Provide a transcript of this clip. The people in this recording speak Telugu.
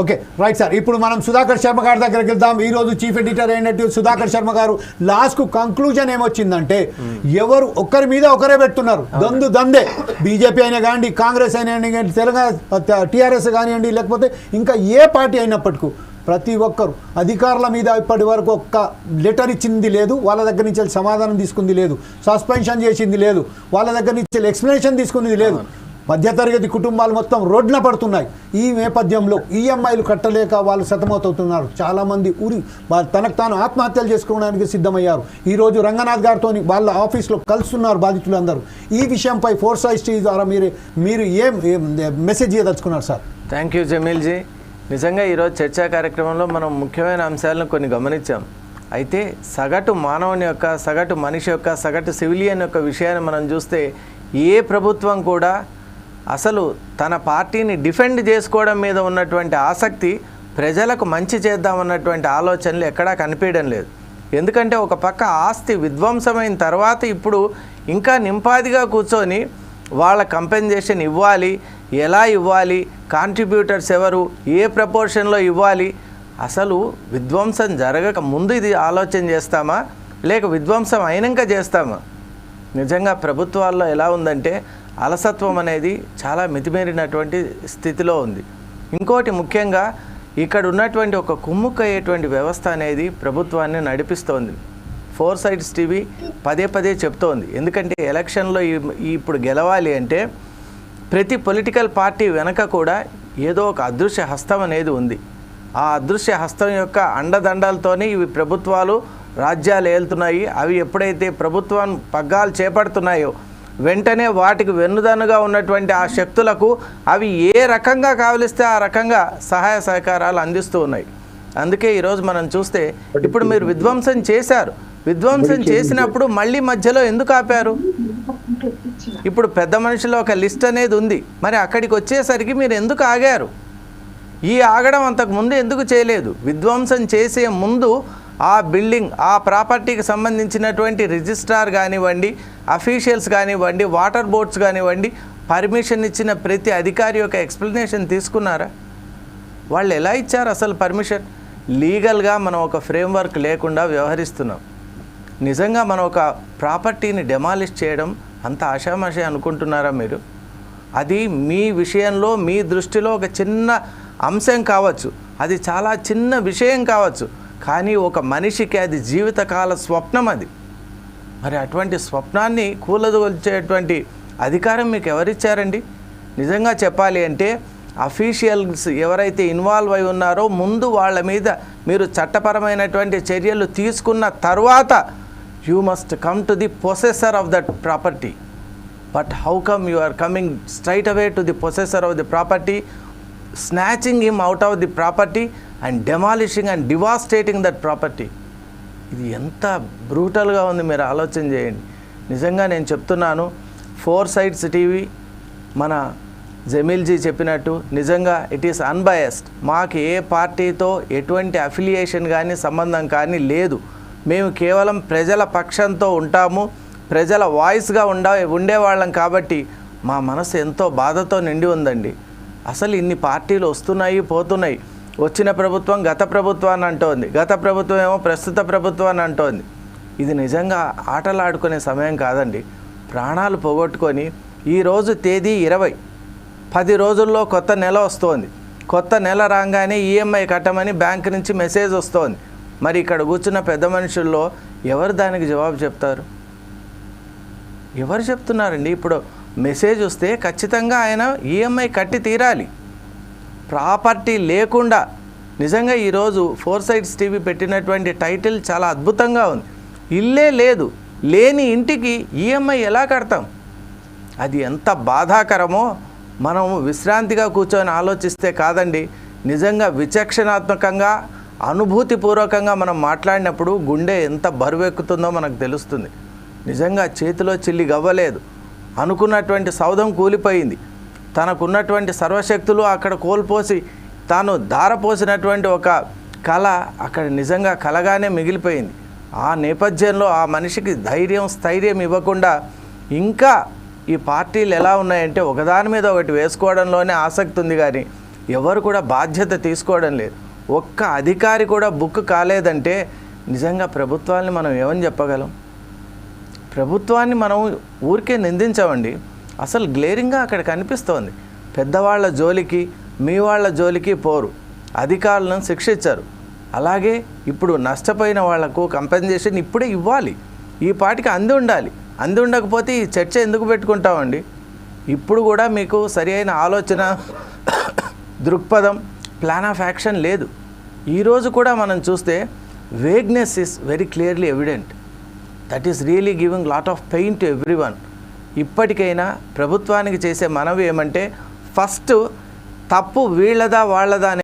Okay right sir. ఇప్పుడు మనం సుధాకర్ శర్మ గారి దగ్గరికి వెళ్దాం. ఈ రోజు చీఫ్ ఎడిటర్ అయినట్టు సుధాకర్ శర్మ గారు లాస్ట్కు కంక్లూజన్ ఏమొచ్చిందంటే ఎవరు ఒక్కరి మీద ఒకరే పెడుతున్నారు దందు దందే. బీజేపీ అయినా కానివ్వండి కాంగ్రెస్ అయినా తెలంగాణ టీఆర్ఎస్ కానివ్వండి లేకపోతే ఇంకా ఏ పార్టీ అయినప్పటికీ ప్రతి ఒక్కరు అధికారుల మీద ఇప్పటి వరకు ఒక్క లెటర్ ఇచ్చింది లేదు. వాళ్ళ దగ్గర నుంచి సమాధానం తీసుకుంది లేదు. సస్పెన్షన్ చేసింది లేదు. వాళ్ళ దగ్గర నుంచి ఎక్స్ప్లెనేషన్ తీసుకునేది లేదు. మధ్యతరగతి కుటుంబాలు మొత్తం రోడ్న పడుతున్నాయి. ఈ నేపథ్యంలో ఈఎంఐలు కట్టలేక వాళ్ళు సతమతవుతున్నారు. చాలామంది ఊరి వాళ్ళు తనకు తాను ఆత్మహత్యలు చేసుకోవడానికి సిద్ధమయ్యారు. ఈరోజు రంగనాథ్ గారితో వాళ్ళ ఆఫీస్లో కలుస్తున్నారు బాధితులందరూ. ఈ విషయంపై ఫోర్స్ ఐస్టీ ద్వారా మీరు మీరు ఏం message ఇవ్వదలుచుకున్నారు sir? Thank you Jameelji. నిజంగా ఈరోజు చర్చా కార్యక్రమంలో మనం ముఖ్యమైన అంశాలను కొన్ని గమనించాం. అయితే సగటు మానవుని యొక్క సగటు మనిషి యొక్క సగటు సివిలియన్ యొక్క విషయాన్ని మనం చూస్తే ఏ ప్రభుత్వం కూడా అసలు తన పార్టీని డిఫెండ్ చేసుకోవడం మీద ఉన్నటువంటి ఆసక్తి ప్రజలకు మంచి చేద్దామన్నటువంటి ఆలోచనలు ఎక్కడా కనిపించడం లేదు. ఎందుకంటే ఒక పక్క ఆస్తి విధ్వంసమైన తర్వాత ఇప్పుడు ఇంకా నింపాదిగా కూర్చొని వాళ్ళ కంపెన్సేషన్ ఇవ్వాలి ఎలా ఇవ్వాలి కాంట్రిబ్యూటర్స్ ఎవరు ఏ ప్రపోర్షన్లో ఇవ్వాలి అసలు విధ్వంసం జరగక ముందు ఇది ఆలోచన చేస్తామా? లేక విధ్వంసం అయినాక చేస్తామా? నిజంగా ప్రభుత్వాల్లో ఎలా ఉందంటే అలసత్వం అనేది చాలా మితిమీరినటువంటి స్థితిలో ఉంది. ఇంకోటి ముఖ్యంగా ఇక్కడ ఉన్నటువంటి ఒక కుమ్ముక్కయ్యేటువంటి వ్యవస్థ అనేది ప్రభుత్వాన్ని నడిపిస్తోంది. ఫోర్ సైడ్స్ టీవీ పదే పదే చెప్తోంది. ఎందుకంటే ఎలక్షన్లో ఇప్పుడు గెలవాలి అంటే ప్రతి పొలిటికల్ పార్టీ వెనక కూడా ఏదో ఒక అదృశ్య హస్తం అనేది ఉంది. ఆ అదృశ్య హస్తం యొక్క అండదండలతోనే ఇవి ప్రభుత్వాలు రాజ్యాలు ఏలుతున్నాయి. అవి ఎప్పుడైతే ప్రభుత్వం పగ్గాలు చేపడుతున్నాయో వెంటనే వాటికి వెన్నుదన్నుగా ఉన్నటువంటి ఆ శక్తులకు అవి ఏ రకంగా కావలిస్తే ఆ రకంగా సహాయ సహకారాలు అందిస్తూ ఉన్నాయి. అందుకే ఈరోజు మనం చూస్తే ఇప్పుడు మీరు విధ్వంసం చేశారు. విధ్వంసం చేసినప్పుడు మళ్ళీ మధ్యలో ఎందుకు ఆపారు? ఇప్పుడు పెద్ద మనుషుల ఒక లిస్ట్ అనేది ఉంది. మరి అక్కడికి వచ్చేసరికి మీరు ఎందుకు ఆగారు? ఈ ఆగడం అంతకు ముందు ఎందుకు చేయలేదు? విధ్వంసం చేసే ముందు ఆ బిల్డింగ్ ఆ ప్రాపర్టీకి సంబంధించినటువంటి రిజిస్ట్రార్ కానివ్వండి అఫీషియల్స్ కానివ్వండి వాటర్ బోర్డ్స్ కానివ్వండి పర్మిషన్ ఇచ్చిన ప్రతి అధికారి యొక్క ఎక్స్ప్లెనేషన్ తీసుకున్నారా? వాళ్ళు ఎలా ఇచ్చారు అసలు పర్మిషన్? లీగల్గా మనం ఒక ఫ్రేమ్వర్క్ లేకుండా వ్యవహరిస్తున్నాం. నిజంగా మనం ఒక ప్రాపర్టీని డెమాలిష్ చేయడం అంత ఆషామాషే అనుకుంటున్నారా మీరు? అది మీ విషయంలో మీ దృష్టిలో ఒక చిన్న అంశం కావచ్చు. అది చాలా చిన్న విషయం కావచ్చు. కానీ ఒక మనిషికి అది జీవితకాల స్వప్నం అది. మరి అటువంటి స్వప్నాన్ని కూలదొల్చేటువంటి అధికారం మీకు ఎవరిచ్చారండి? నిజంగా చెప్పాలి అంటే అఫీషియల్స్ ఎవరైతే ఇన్వాల్వ్ అయి ఉన్నారో ముందు వాళ్ళ మీద మీరు చట్టపరమైనటువంటి చర్యలు తీసుకున్న తర్వాత you must come to the possessor of that property. But how come you are coming straight away to the possessor of the property? Snatching him out of the property. And demolishing and devastating that property ఇది ఎంత బ్రూటల్గా ఉంది మీరు ఆలోచన చేయండి. నిజంగా నేను చెప్తున్నాను ఫోర్ సైడ్స్ టీవీ మన జమీల్జీ చెప్పినట్టు నిజంగా ఇట్ ఈస్ అన్బయస్డ్ మాకు ఏ పార్టీతో ఎటువంటి అఫిలియేషన్ కానీ సంబంధం కానీ లేదు. మేము కేవలం ప్రజల పక్షంతో ఉంటాము ప్రజల వాయిస్గా ఉండ ఉండేవాళ్ళం కాబట్టి మా మనసు ఎంతో బాధతో నిండి ఉందండి. అసలు ఇన్ని పార్టీలు వస్తున్నాయి పోతున్నాయి. వచ్చిన ప్రభుత్వం గత ప్రభుత్వాన్ని అంటోంది. గత ప్రభుత్వం ఏమో ప్రస్తుత ప్రభుత్వాన్ని అంటోంది. ఇది నిజంగా ఆటలాడుకునే సమయం కాదండి. ప్రాణాలు పోగొట్టుకొని ఈరోజు తేదీ ఇరవై. పది రోజుల్లో కొత్త నెల వస్తోంది. కొత్త నెల రాగానే ఈఎంఐ కట్టమని బ్యాంక్ నుంచి మెసేజ్ వస్తోంది. మరి ఇక్కడ కూర్చున్న పెద్ద మనుషుల్లో ఎవరు దానికి జవాబు చెప్తారు? ఎవరు చెప్తున్నారండి? ఇప్పుడు మెసేజ్ వస్తే ఖచ్చితంగా ఆయన ఈఎంఐ కట్టి తీరాలి. ప్రాపర్టీ లేకుండా నిజంగా ఈరోజు ఫోర్ సైడ్స్ టీవీ పెట్టినటువంటి టైటిల్ చాలా అద్భుతంగా ఉంది. ఇల్లే లేదు. లేని ఇంటికి ఈఎంఐ ఎలా కడతాం? అది ఎంత బాధాకరమో మనం విశ్రాంతిగా కూర్చొని ఆలోచిస్తే కాదండి. నిజంగా విచక్షణాత్మకంగా అనుభూతిపూర్వకంగా మనం మాట్లాడినప్పుడు గుండె ఎంత బరువెక్కుతుందో మనకు తెలుస్తుంది. నిజంగా చేతిలో చిల్లి గవ్వలేదు. అనుకున్నటువంటి సౌధం కూలిపోయింది. తనకున్నటువంటి సర్వశక్తులు అక్కడ కోల్పోసి తాను ధారపోసినటువంటి ఒక కళ అక్కడ నిజంగా కలగానే మిగిలిపోయింది. ఆ నేపథ్యంలో ఆ మనిషికి ధైర్యం స్థైర్యం ఇవ్వకుండా ఇంకా ఈ పార్టీలు ఎలా ఉన్నాయంటే ఒకదాని మీద ఒకటి వేసుకోవడంలోనే ఆసక్తి ఉంది కానీ ఎవరు కూడా బాధ్యత తీసుకోవడం లేదు. ఒక్క అధికారి కూడా బుక్ కాలేదంటే నిజంగా ప్రభుత్వాన్ని మనం ఏమని చెప్పగలం? ప్రభుత్వాన్ని మనం ఊరికే నిందించామండి. అసలు గ్లేరింగ్గా అక్కడ కనిపిస్తోంది. పెద్దవాళ్ళ జోలికి మీ వాళ్ళ జోలికి పోరు. అధికారులను శిక్షించారు. అలాగే ఇప్పుడు నష్టపోయిన వాళ్ళకు కంపెన్సేషన్ ఇప్పుడే ఇవ్వాలి. ఈ పాటికి అంది ఉండాలి. అంది ఉండకపోతే ఈ చర్చ ఎందుకు పెట్టుకుంటామండి? ఇప్పుడు కూడా మీకు సరి అయిన ఆలోచన దృక్పథం ప్లాన్ ఆఫ్ యాక్షన్ లేదు. ఈరోజు కూడా మనం చూస్తే vagueness is very clearly evident that is really giving lot of pain to everyone ఇప్పటికైనా ప్రభుత్వానికి చేసే మనవి ఏమంటే ఫస్ట్ తప్పు వీళ్ళదా వాళ్ళదా